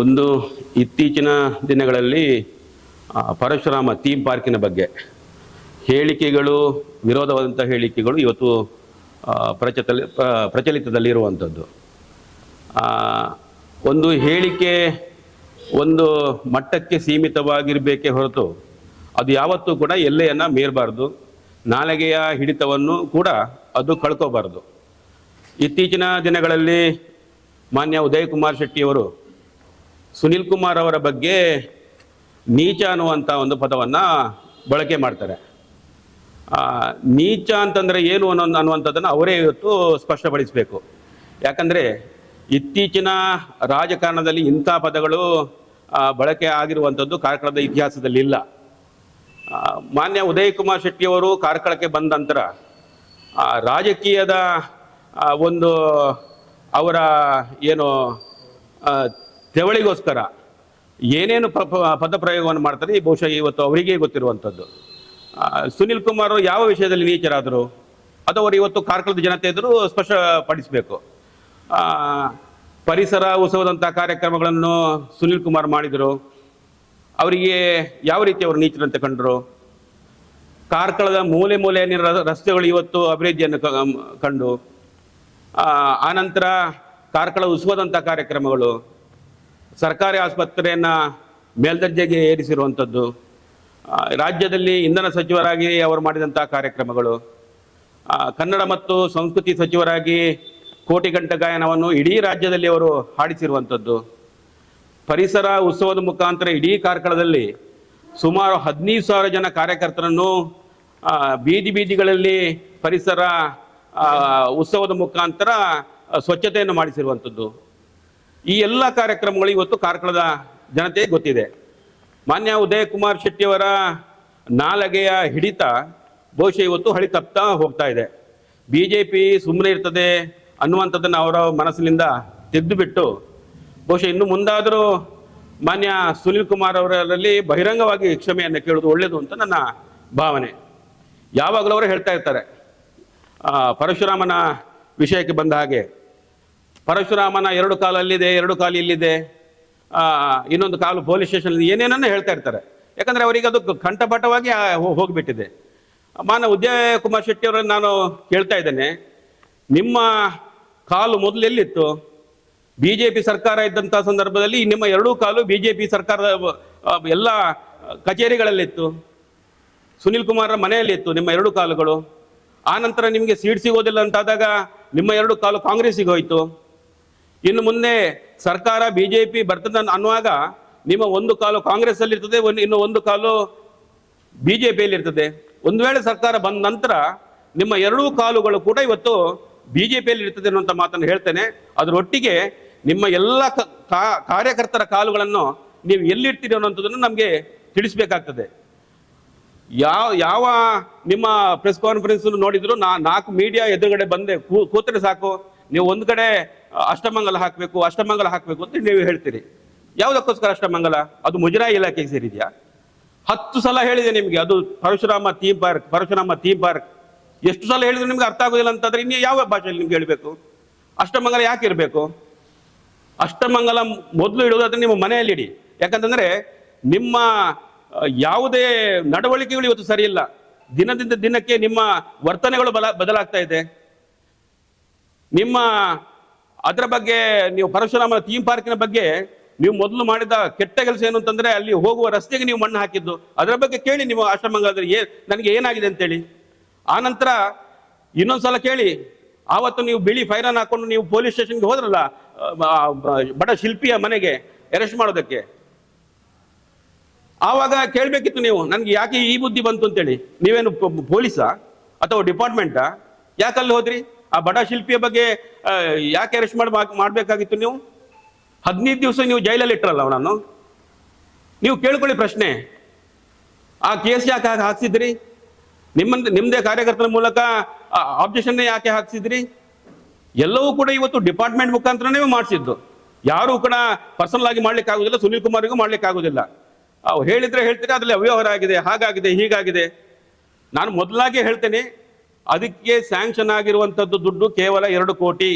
ಒಂದು ಇತ್ತೀಚಿನ ದಿನಗಳಲ್ಲಿ ಪರಶುರಾಮ ಥೀಮ್ ಪಾರ್ಕಿನ ಬಗ್ಗೆ ಹೇಳಿಕೆಗಳು ವಿರೋಧವಾದಂಥ ಹೇಳಿಕೆಗಳು ಇವತ್ತು ಪ್ರಚಲ ಪ್ರಚಲಿತದಲ್ಲಿರುವಂಥದ್ದು ಒಂದು ಹೇಳಿಕೆ ಒಂದು ಮಟ್ಟಕ್ಕೆ ಸೀಮಿತವಾಗಿರಬೇಕೇ ಹೊರತು ಅದು ಯಾವತ್ತೂ ಕೂಡ ಎಲ್ಲೆಯನ್ನು ಮೀರಬಾರ್ದು, ನಾಲಿಗೆಯ ಹಿಡಿತವನ್ನು ಕೂಡ ಅದು ಕಳ್ಕೋಬಾರ್ದು. ಇತ್ತೀಚಿನ ದಿನಗಳಲ್ಲಿ ಮಾನ್ಯ ಉದಯ್ ಕುಮಾರ್ ಶೆಟ್ಟಿಯವರು ಸುನಿಲ್ ಕುಮಾರ್ ಅವರ ಬಗ್ಗೆ ನೀಚ ಅನ್ನುವಂಥ ಒಂದು ಪದವನ್ನು ಬಳಕೆ ಮಾಡ್ತಾರೆ. ನೀಚ ಅಂತಂದರೆ ಏನು ಅನ್ನೋ ಅನ್ನುವಂಥದ್ದನ್ನು ಅವರೇ ಇವತ್ತು ಸ್ಪಷ್ಟಪಡಿಸಬೇಕು. ಯಾಕಂದರೆ ಇತ್ತೀಚಿನ ರಾಜಕಾರಣದಲ್ಲಿ ಇಂಥ ಪದಗಳು ಬಳಕೆ ಆಗಿರುವಂಥದ್ದು ಕಾರ್ಕಳದ ಇತಿಹಾಸದಲ್ಲಿ ಇಲ್ಲ. ಮಾನ್ಯ ಉದಯ್ ಕುಮಾರ್ ಶೆಟ್ಟಿಯವರು ಕಾರ್ಕಳಕ್ಕೆ ಬಂದ ನಂತರ ರಾಜಕೀಯದ ಒಂದು ಅವರ ಏನು ತೆವಳಿಗೋಸ್ಕರ ಏನೇನು ಪದ ಪ್ರಯೋಗವನ್ನು ಮಾಡ್ತಾರೆ ಬಹುಶಃ ಇವತ್ತು ಅವರಿಗೆ ಗೊತ್ತಿರುವಂಥದ್ದು. ಸುನಿಲ್ ಕುಮಾರ್ ಯಾವ ವಿಷಯದಲ್ಲಿ ನೀಚರಾದರು, ಅದು ಅವರು ಇವತ್ತು ಕಾರ್ಕಳದ ಜನತೆ ಎದುರು ಸ್ಪಷ್ಟಪಡಿಸಬೇಕು ಪರಿಸರ ಉತ್ಸವದಂಥ ಕಾರ್ಯಕ್ರಮಗಳನ್ನು ಸುನಿಲ್ ಕುಮಾರ್ ಮಾಡಿದರು. ಅವರಿಗೆ ಯಾವ ರೀತಿ ಅವರು ನೀಚರಂತೆ ಕಂಡರು? ಕಾರ್ಕಳದ ಮೂಲೆ ಮೂಲೆ ರಸ್ತೆಗಳು ಇವತ್ತು ಅಭಿವೃದ್ಧಿಯನ್ನು ಕಂಡು. ಆನಂತರ ಕಾರ್ಕಳ ಉತ್ಸವದಂಥ ಕಾರ್ಯಕ್ರಮಗಳು. ಸರ್ಕಾರಿ ಆಸ್ಪತ್ರೆಯನ್ನು ಮೇಲ್ದರ್ಜೆಗೆ ಏರಿಸಿರುವಂಥದ್ದು ರಾಜ್ಯದಲ್ಲಿ ಇಂಧನ ಸಚಿವರಾಗಿ ಅವರು ಮಾಡಿದಂಥ ಕಾರ್ಯಕ್ರಮಗಳು ಕನ್ನಡ ಮತ್ತು ಸಂಸ್ಕೃತಿ ಸಚಿವರಾಗಿ ಕೋಟಿ ಗಂಟ ಗಾಯನವನ್ನು ಇಡೀ ರಾಜ್ಯದಲ್ಲಿ ಅವರು ಹಾಡಿಸಿರುವಂಥದ್ದು. ಪರಿಸರ ಉತ್ಸವದ ಮುಖಾಂತರ ಇಡೀ ಕಾರ್ಕಳದಲ್ಲಿ ಸುಮಾರು ಹದಿನೈದು ಸಾವಿರ ಜನ ಕಾರ್ಯಕರ್ತರನ್ನು ಬೀದಿ ಬೀದಿಗಳಲ್ಲಿ ಪರಿಸರ ಉತ್ಸವದ ಮುಖಾಂತರ ಸ್ವಚ್ಛತೆಯನ್ನು ಮಾಡಿಸಿರುವಂಥದ್ದು. ಈ ಎಲ್ಲ ಕಾರ್ಯಕ್ರಮಗಳು ಇವತ್ತು ಕಾರ್ಕಳದ ಜನತೆಗೆ ಗೊತ್ತಿದೆ. ಮಾನ್ಯ ಉದಯಕುಮಾರ್ ಶೆಟ್ಟಿಯವರ ನಾಲಗೆಯ ಹಿಡಿತ ಬಹುಶಃ ಇವತ್ತು ಹಳಿ ತಪ್ತಾ ಹೋಗ್ತಾ ಇದೆ. ಬಿ ಜೆ ಪಿ ಸುಮ್ಮನೆ ಇರ್ತದೆ ಅನ್ನುವಂಥದ್ದನ್ನು ಅವರ ಮನಸ್ಸಿನಿಂದ ತೆಗೆದುಬಿಟ್ಟು ಬಹುಶಃ ಇನ್ನು ಮುಂದಾದರೂ ಮಾನ್ಯ ಸುನೀಲ್ ಕುಮಾರ್ ಅವರಲ್ಲಿ ಬಹಿರಂಗವಾಗಿ ಕ್ಷಮೆಯನ್ನು ಕೇಳೋದು ಒಳ್ಳೆಯದು ಅಂತ ನನ್ನ ಭಾವನೆ. ಯಾವಾಗಲೂ ಅವರು ಹೇಳ್ತಾ ಇರ್ತಾರೆ. ಪರಶುರಾಮನ ವಿಷಯಕ್ಕೆ ಬಂದ ಹಾಗೆ ಪರಶುರಾಮನ ಎರಡು ಕಾಲು ಅಲ್ಲಿದೆ ಎರಡು ಕಾಲು ಇಲ್ಲಿದೆ ಇನ್ನೊಂದು ಕಾಲು ಪೊಲೀಸ್ ಸ್ಟೇಷನ್ ಏನೇನನ್ನ ಹೇಳ್ತಾ ಇರ್ತಾರೆ. ಯಾಕಂದರೆ ಅವರಿಗೆ ಅದು ಕಂಠಪಾಠವಾಗಿ ಹೋಗಿಬಿಟ್ಟಿದೆ. ಮಾನ ಉದಯ ಕುಮಾರ್ ಶೆಟ್ಟಿ ಅವರನ್ನು ನಾನು ಕೇಳ್ತಾ ಇದ್ದೇನೆ. ನಿಮ್ಮ ಕಾಲು ಮೊದಲು ಎಲ್ಲಿತ್ತು ಬಿ ಜೆ ಪಿ ಸರ್ಕಾರ ಇದ್ದಂಥ ಸಂದರ್ಭದಲ್ಲಿ ನಿಮ್ಮ ಎರಡೂ ಕಾಲು ಬಿ ಜೆ ಪಿ ಸರ್ಕಾರದ ಎಲ್ಲ ಕಚೇರಿಗಳಲ್ಲಿತ್ತು. ಸುನಿಲ್ ಕುಮಾರ್ ಮನೆಯಲ್ಲಿತ್ತು ನಿಮ್ಮ ಎರಡು ಕಾಲುಗಳು. ಆ ನಂತರ ನಿಮಗೆ ಸೀಟ್ ಸಿಗೋದಿಲ್ಲ ಅಂತಾದಾಗ ನಿಮ್ಮ ಎರಡು ಕಾಲು ಕಾಂಗ್ರೆಸ್ಸಿಗೆ ಹೋಯಿತು. ಇನ್ನು ಮುಂದೆ ಸರ್ಕಾರ, ಬಿಜೆಪಿ ಬರ್ತದೆ ಅನ್ನುವಾಗ ನಿಮ್ಮ ಒಂದು ಕಾಲು ಕಾಂಗ್ರೆಸ್ ಅಲ್ಲಿ ಇರ್ತದೆ ಇನ್ನು ಒಂದು ಕಾಲು ಬಿಜೆಪಿಯಲ್ಲಿ ಇರ್ತದೆ ಒಂದು ವೇಳೆ ಸರ್ಕಾರ ಬಂದ ನಂತರ ನಿಮ್ಮ ಎರಡೂ ಕಾಲುಗಳು ಕೂಡ ಇವತ್ತು ಬಿಜೆಪಿಯಲ್ಲಿ ಇರ್ತದೆ ಅನ್ನುವಂಥ ಮಾತನ್ನು ಹೇಳ್ತೇನೆ. ಅದರೊಟ್ಟಿಗೆ ನಿಮ್ಮ ಎಲ್ಲ ಕಾರ್ಯಕರ್ತರ ಕಾಲುಗಳನ್ನು ನೀವು ಎಲ್ಲಿಡ್ತೀರಿ ಅನ್ನುವಂಥದ್ದನ್ನು ನಮಗೆ ತಿಳಿಸಬೇಕಾಗ್ತದೆ. ಯಾವ ಯಾವ ನಿಮ್ಮ ಪ್ರೆಸ್ ಕಾನ್ಫರೆನ್ಸ್ ನೋಡಿದ್ರು ನಾ ನಾಲ್ಕು ಮೀಡಿಯಾ ಎದುರುಗಡೆ ಬಂದೆ ಕೂತ್ರೆ ಸಾಕು. ನೀವು ಒಂದು ಕಡೆ ಅಷ್ಟಮಂಗಲ ಹಾಕಬೇಕು ಅಷ್ಟಮಂಗಲ ಹಾಕಬೇಕು ಅಂತ ನೀವು ಹೇಳ್ತೀರಿ. ಯಾವುದಕ್ಕೋಸ್ಕರ ಅಷ್ಟಮಂಗಲ? ಅದು ಮುಜರಾಯಿ ಇಲಾಖೆಗೆ ಸೇರಿದೆಯಾ? ಹತ್ತು ಸಲ ಹೇಳಿದೆ ನಿಮಗೆ, ಅದು Parashurama theme park, Parashurama theme park. ಎಷ್ಟು ಸಲ ಹೇಳಿದ್ರು ನಿಮ್ಗೆ ಅರ್ಥ ಆಗೋದಿಲ್ಲ ಅಂತಂದ್ರೆ ಇನ್ನು ಯಾವ ಭಾಷೆಯಲ್ಲಿ ನಿಮ್ಗೆ ಹೇಳಬೇಕು? ಅಷ್ಟಮಂಗಲ ಯಾಕೆ ಇರಬೇಕು? ಅಷ್ಟಮಂಗಲ ಮೊದಲು ಇಡೋದಾದ್ರೆ ನಿಮ್ಮ ಮನೆಯಲ್ಲಿ ಇಡಿ. ಯಾಕಂತಂದ್ರೆ ನಿಮ್ಮ ಯಾವುದೇ ನಡವಳಿಕೆಗಳು ಇವತ್ತು ಸರಿಯಿಲ್ಲ ದಿನದಿಂದ ದಿನಕ್ಕೆ ನಿಮ್ಮ ವರ್ತನೆಗಳು ಬದಲಾಗ್ತಾ ಇದೆ. ನಿಮ್ಮ ಅದರ ಬಗ್ಗೆ ನೀವು ಪರಶುರಾಮ ಥೀಮ್ ಪಾರ್ಕಿನ ಬಗ್ಗೆ ನೀವು ಮೊದಲು ಮಾಡಿದ ಕೆಟ್ಟ ಕೆಲಸ ಏನು ಅಂತಂದ್ರೆ ಅಲ್ಲಿ ಹೋಗುವ ರಸ್ತೆಗೆ ನೀವು ಮಣ್ಣು ಹಾಕಿದ್ದು. ಅದರ ಬಗ್ಗೆ ಕೇಳಿ ನೀವು ಆಶ್ರಮಂಗಲದಲ್ಲಿ ಏ, ನನಗೆ ಏನಾಗಿದೆ ಅಂತೇಳಿ. ಆ ನಂತರ ಇನ್ನೊಂದ್ಸಲ ಕೇಳಿ, ಆವತ್ತು ನೀವು ಬಿಳಿ ಫೈರನ್ ಹಾಕೊಂಡು ನೀವು ಪೊಲೀಸ್ ಸ್ಟೇಷನ್ಗೆ ಹೋದ್ರಲ್ಲ ಬಡ ಶಿಲ್ಪಿಯ ಮನೆಗೆ ಅರೆಸ್ಟ್ ಮಾಡೋದಕ್ಕೆ. ಆವಾಗ ಕೇಳಬೇಕಿತ್ತು ನೀವು, ನನಗೆ ಯಾಕೆ ಈ ಬುದ್ಧಿ ಬಂತು ಅಂತೇಳಿ. ನೀವೇನು ಪೊಲೀಸಾ ಅಥವಾ ಡಿಪಾರ್ಟ್ಮೆಂಟಾ ಯಾಕಲ್ಲಿ ಹೋದ್ರಿ? ಆ ಬಡ ಶಿಲ್ಪಿಯ ಬಗ್ಗೆ ಯಾಕೆ ಅರೆಸ್ಟ್ ಮಾಡಿ ಮಾಡಬೇಕಾಗಿತ್ತು ನೀವು? ಹದಿನೈದು ದಿವಸ ನೀವು ಜೈಲಲ್ಲಿ ಇಟ್ಟರಲ್ಲ ಅವನನ್ನು? ನೀವು ಕೇಳ್ಕೊಳ್ಳಿ ಪ್ರಶ್ನೆ. ಆ ಕೇಸ್ ಯಾಕೆ ಹಾಕ್ಸಿದ್ರಿ? ನಿಮ್ಮ ನಿಮ್ಮದೇ ಕಾರ್ಯಕರ್ತರ ಮೂಲಕ ಆಬ್ಜೆಕ್ಷನ್ ಯಾಕೆ ಹಾಕ್ಸಿದ್ರಿ? ಎಲ್ಲವೂ ಕೂಡ ಇವತ್ತು ಡಿಪಾರ್ಟ್ಮೆಂಟ್ ಮುಖಾಂತರನೇ ಮಾಡಿಸಿದ್ದು. ಯಾರೂ ಕೂಡ ಪರ್ಸನಲ್ ಆಗಿ ಮಾಡ್ಲಿಕ್ಕೆ ಆಗುದಿಲ್ಲ ಸುನೀಲ್ ಕುಮಾರ್ಗೂ ಮಾಡ್ಲಿಕ್ಕೆ ಆಗುದಿಲ್ಲ ಹೇಳಿದ್ರೆ ಹೇಳ್ತೀರಿ, ಅದರಲ್ಲಿ ಅವ್ಯವಹಾರ ಆಗಿದೆ, ಹಾಗಾಗಿದೆ, ಹೀಗಾಗಿದೆ. ನಾನು ಮೊದಲಾಗಿ ಹೇಳ್ತೇನೆ ಅದಕ್ಕೆ ಸ್ಯಾಂಕ್ಷನ್ ಆಗಿರುವಂಥದ್ದು ದುಡ್ಡು ಕೇವಲ ಎರಡು ಕೋಟಿ.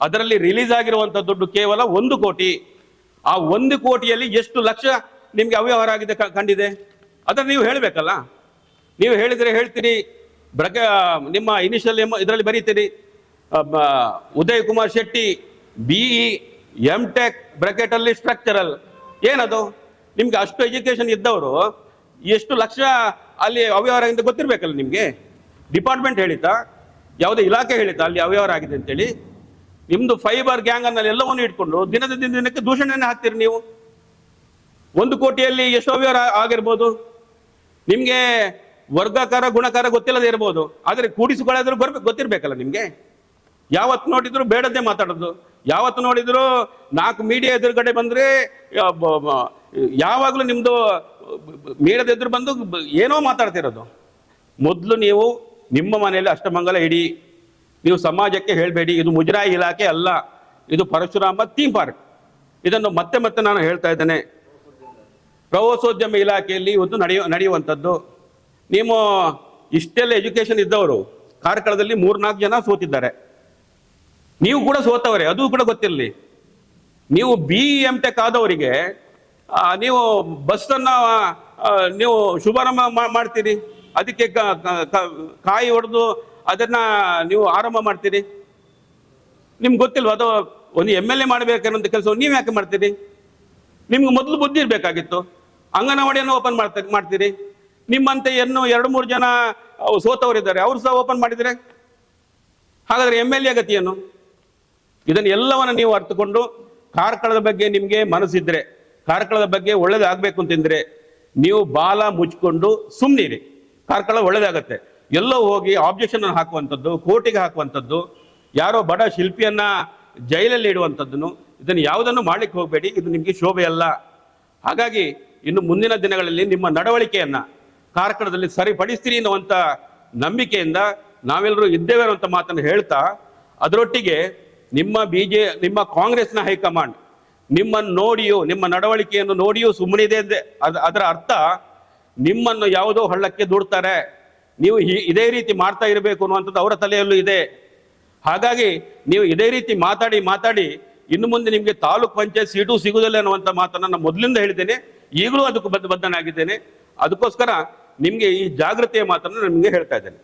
ಅದರಲ್ಲಿ ರಿಲೀಸ್ ಆಗಿರುವಂಥ ದುಡ್ಡು ಕೇವಲ ಒಂದು ಕೋಟಿ. ಆ ಒಂದು ಕೋಟಿಯಲ್ಲಿ ಎಷ್ಟು ಲಕ್ಷ ನಿಮಗೆ ಅವ್ಯವಹಾರ ಆಗಿದೆ ಕಂಡಿದೆ? ಅದನ್ನು ನೀವು ಹೇಳಬೇಕಲ್ಲ? ನೀವು ಹೇಳಿದರೆ ಹೇಳ್ತೀರಿ ಬ್ರಗ ನಿಮ್ಮ ಇನಿಷಿಯಲ್ ಇದರಲ್ಲಿ ಬರೀತೀರಿ Uday Kumar Shetty B M tech ಬ್ರಕೆಟಲ್ಲಿ structural ಏನದು? ನಿಮ್ಗೆ ಅಷ್ಟು ಎಜುಕೇಶನ್ ಇದ್ದವರು ಎಷ್ಟು ಲಕ್ಷ ಅಲ್ಲಿ ಅವ್ಯವಹಾರ ಅಂತ ಗೊತ್ತಿರಬೇಕಲ್ಲ ನಿಮ್ಗೆ? ಡಿಪಾರ್ಟ್ಮೆಂಟ್ ಹೇಳಿತಾ ಯಾವುದೇ ಇಲಾಖೆ ಹೇಳಿತಾ ಅಲ್ಲಿ ಅವ್ಯವಹಾರ ಆಗಿದೆ ಅಂತೇಳಿ ನಿಮ್ಮದು ಫೈಬರ್ ಗ್ಯಾಂಗ್ ಅನ್ನಲ್ಲಿ ಎಲ್ಲವನ್ನು ಇಟ್ಕೊಂಡು ದಿನದ ದಿನ ದಿನಕ್ಕೆ ದೂಷಣೆಯನ್ನು ಹಾಕ್ತೀರಿ ನೀವು. ಒಂದು ಕೋಟಿಯಲ್ಲಿ ಎಷ್ಟು ಅವ್ಯವಹಾರ ಆಗಿರ್ಬೋದು, ನಿಮಗೆ ವರ್ಗಕಾರ, ಗುಣಕಾರ ಗೊತ್ತಿಲ್ಲದೆ ಇರ್ಬೋದು, ಆದರೆ ಕೂಡಿಸಿಕೊಳ್ಳೋದ್ರೂ ಬರ್ಬೇಕು ಗೊತ್ತಿರಬೇಕಲ್ಲ ನಿಮಗೆ. ಯಾವತ್ತು ನೋಡಿದ್ರು ಬೇಡದ್ದೇ ಮಾತಾಡೋದು. ಯಾವತ್ತು ನೋಡಿದ್ರು ನಾಲ್ಕು ಮೀಡಿಯಾ ಎದುರುಗಡೆ ಬಂದ್ರೆ ಯಾವಾಗಲೂ ನಿಮ್ಮದು ಮೀಡಿಯಾದ ಎದುರು ಬಂದು ಏನೋ ಮಾತಾಡ್ತಿರೋದು. ಮೊದಲು ನೀವು ನಿಮ್ಮ ಮನೆಯಲ್ಲಿ ಅಷ್ಟಮಂಗಲ ಇಡಿ. ನೀವು ಸಮಾಜಕ್ಕೆ ಹೇಳಬೇಡಿ, ಇದು ಮುಜರಾಯಿ ಇಲಾಖೆ ಅಲ್ಲ, ಇದು ಪರಶುರಾಮ ಥೀಮ್ ಪಾರ್ಕ್. ಇದನ್ನು ಮತ್ತೆ ಮತ್ತೆ ನಾನು ಹೇಳ್ತಾ ಇದ್ದೇನೆ. ಪ್ರವಾಸೋದ್ಯಮ ಇಲಾಖೆಯಲ್ಲಿ ಇವತ್ತು ನಡೆಯುವ ನಡೆಯುವಂಥದ್ದು. ನೀವು ಇಷ್ಟೆಲ್ಲ ಎಜುಕೇಷನ್ ಇದ್ದವರು, ಕಾರ್ಕಳದಲ್ಲಿ ಮೂರ್ನಾಲ್ಕು ಜನ ಸೋತಿದ್ದಾರೆ. ನೀವು ಕೂಡ ಸೋತವರೇ, ಅದು ಕೂಡ ಗೊತ್ತಿರಲಿ. ನೀವು ಬಿ ಎಂ ಟೆಕ್ ಆದವರಿಗೆ ನೀವು ಬಸ್ಸನ್ನು ನೀವು ಶುಭಾರಂಭ ಮಾಡ್ತೀರಿ. ಅದಕ್ಕೆ ಕಾಯಿ ಹೊಡೆದು ಅದನ್ನ ನೀವು ಆರಂಭ ಮಾಡ್ತೀರಿ? ನಿಮ್ಗೆ ಗೊತ್ತಿಲ್ವ ಅದು ಒಂದು ಎಂ ಎಲ್ ಎ ಮಾಡಬೇಕನ್ನೋಂಥ ಕೆಲಸ ನೀವು ಯಾಕೆ ಮಾಡ್ತೀರಿ? ನಿಮ್ಗೆ ಮೊದಲು ಬುದ್ಧಿ ಇರಬೇಕಾಗಿತ್ತು. ಅಂಗನವಾಡಿಯನ್ನು ಓಪನ್ ಮಾಡ್ತಾ, ಮಾಡ್ತೀರಿ. ನಿಮ್ಮಂತೆ ಏನು ಎರಡು, ಮೂರು ಜನ ಸೋತವರಿದ್ದಾರೆ. ಅವರು ಸಹ ಓಪನ್ ಮಾಡಿದರೆ? ಹಾಗಾದ್ರೆ ಎಂ ಎಲ್ ಎ ಗತಿಯನ್ನು? ಇದನ್ನು ಎಲ್ಲವನ್ನು ನೀವು ಅರ್ಥಕೊಂಡು ಕಾರ್ಕಳದ ಬಗ್ಗೆ ನಿಮಗೆ ಮನಸ್ಸಿದ್ರೆ, ಕಾರ್ಕಳದ ಬಗ್ಗೆ ಒಳ್ಳೇದಾಗಬೇಕು ಅಂತಂದ್ರೆ ನೀವು ಬಾಲ ಮುಚ್ಕೊಂಡು ಸುಮ್ಮನಿರಿ ಕಾರ್ಕಳ ಒಳ್ಳೇದಾಗತ್ತೆ. ಎಲ್ಲೋ ಹೋಗಿ ಆಬ್ಜೆಕ್ಷನ್ ಹಾಕುವಂಥದ್ದು, ಕೋರ್ಟಿಗೆ ಹಾಕುವಂಥದ್ದು, ಯಾರೋ ಬಡ ಶಿಲ್ಪಿಯನ್ನ ಜೈಲಲ್ಲಿ ಇಡುವಂಥದ್ದನ್ನು, ಇದನ್ನು ಯಾವುದನ್ನು ಮಾಡ್ಲಿಕ್ಕೆ ಹೋಗಬೇಡಿ, ಇದು ನಿಮಗೆ ಶೋಭೆ ಅಲ್ಲ ಹಾಗಾಗಿ ಇನ್ನು ಮುಂದಿನ ದಿನಗಳಲ್ಲಿ ನಿಮ್ಮ ನಡವಳಿಕೆಯನ್ನ ಕಾರ್ಕಳದಲ್ಲಿ ಸರಿಪಡಿಸ್ತೀರಿ ಅನ್ನುವಂಥ ನಂಬಿಕೆಯಿಂದ ನಾವೆಲ್ಲರೂ ಇದ್ದೇವೆ ಅನ್ನುವಂಥ ಮಾತನ್ನು ಹೇಳ್ತಾ, ಅದರೊಟ್ಟಿಗೆ ನಿಮ್ಮ ಬಿ ಜೆ ನಿಮ್ಮ ಕಾಂಗ್ರೆಸ್ನ ಹೈಕಮಾಂಡ್, ನಿಮ್ಮನ್ನು ನೋಡಿಯೂ, ನಿಮ್ಮ ನಡವಳಿಕೆಯನ್ನು ನೋಡಿಯೂ ಸುಮ್ಮನಿದೆ ಅಂದೆ, ಅದ- ಅದರ ಅರ್ಥ ನಿಮ್ಮನ್ನು ಯಾವುದೋ ಹಳ್ಳಕ್ಕೆ ದೂಡ್ತಾರೆ. ನೀವು ಇದೇ ರೀತಿ ಮಾಡ್ತಾ ಇರಬೇಕು ಅನ್ನುವಂಥದ್ದು ಅವರ ತಲೆಯಲ್ಲೂ ಇದೆ. ಹಾಗಾಗಿ ನೀವು ಇದೇ ರೀತಿ ಮಾತಾಡಿ ಮಾತಾಡಿ, ಇನ್ನು ಮುಂದೆ ನಿಮಗೆ ತಾಲೂಕ್ ಪಂಚಾಯತ್ ಸೀಟು ಸಿಗುವುದಿಲ್ಲ ಅನ್ನುವಂಥ ಮಾತನ್ನು ನಾನು ಮೊದಲಿಂದ ಹೇಳಿದ್ದೇನೆ. ಈಗಲೂ ಅದಕ್ಕೂ ಬದ್ಧ ಬದ್ಧನಾಗಿದ್ದೇನೆ ಅದಕ್ಕೋಸ್ಕರ ನಿಮಗೆ ಈ ಜಾಗೃತಿಯ ಮಾತನ್ನು ನಿಮಗೆ ಹೇಳ್ತಾ ಇದ್ದೇನೆ.